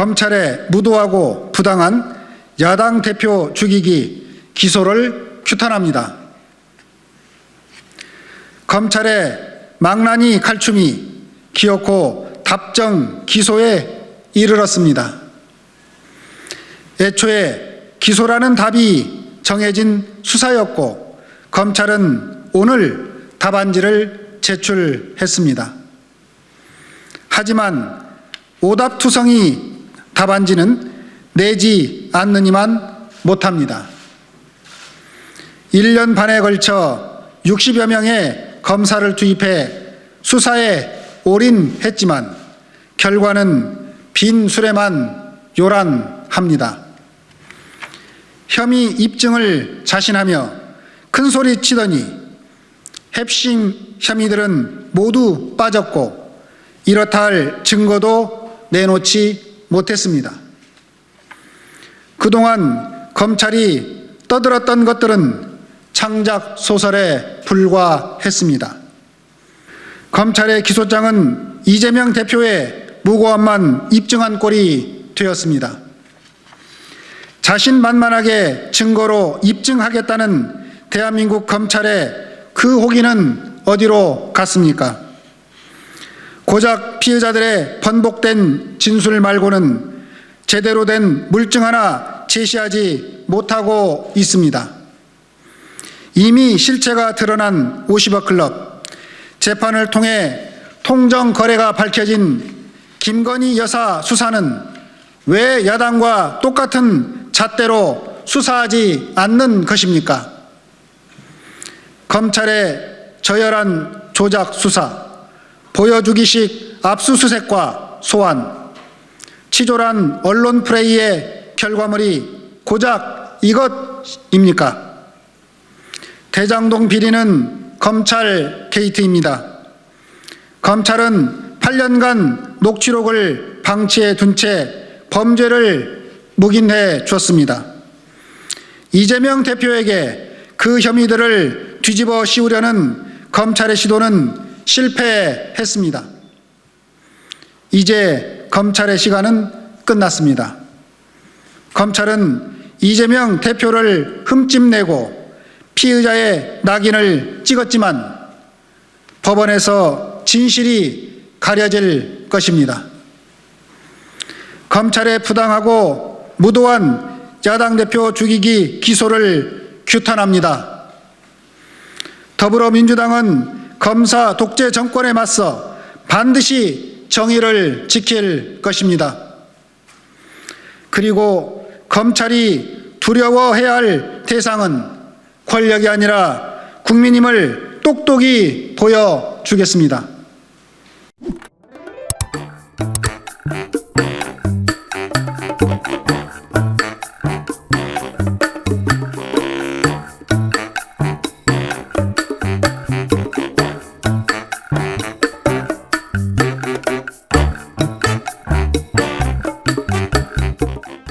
검찰의 무도하고 부당한 야당 대표 죽이기 기소를 규탄합니다. 검찰의 망나니 칼춤이 기어코 답정 기소에 이르렀습니다. 애초에 기소라는 답이 정해진 수사였고 검찰은 오늘 답안지를 제출했습니다. 하지만 오답투성이 답안지는 내지 않느니만 못합니다. 1년 반에 걸쳐 60여 명의 검사를 투입해 수사에 올인했지만 결과는 빈 수레만 요란합니다. 혐의 입증을 자신하며 큰 소리 치더니 핵심 혐의들은 모두 빠졌고 이렇다 할 증거도 내놓지 못했습니다. 그동안 검찰이 떠들었던 것들은 창작 소설에 불과했습니다. 검찰의 기소장은 이재명 대표의 무고함만 입증한 꼴이 되었습니다. 자신만만하게 증거로 입증하겠다는 대한민국 검찰의 그 호기는 어디로 갔습니까? 고작 피해자들의 번복된 진술 말고는 제대로 된 물증 하나 제시하지 못하고 있습니다. 이미 실체가 드러난 50억 클럽, 재판을 통해 통정 거래가 밝혀진 김건희 여사 수사는 왜 야당과 똑같은 잣대로 수사하지 않는 것입니까? 검찰의 저열한 조작 수사, 보여주기식 압수수색과 소환, 치졸한 언론 프레이의 결과물이 고작 이것입니까? 대장동 비리는 검찰 게이트입니다. 검찰은 8년간 녹취록을 방치해 둔 채 범죄를 묵인해 줬습니다. 이재명 대표에게 그 혐의들을 뒤집어 씌우려는 검찰의 시도는 실패했습니다. 이제 검찰의 시간은 끝났습니다. 검찰은 이재명 대표를 흠집내고 피의자의 낙인을 찍었지만 법원에서 진실이 가려질 것입니다. 검찰의 부당하고 무도한 야당 대표 죽이기 기소를 규탄합니다. 더불어민주당은 검사 독재 정권에 맞서 반드시 정의를 지킬 것입니다. 그리고 검찰이 두려워해야 할 대상은 권력이 아니라 국민임을 똑똑히 보여주겠습니다.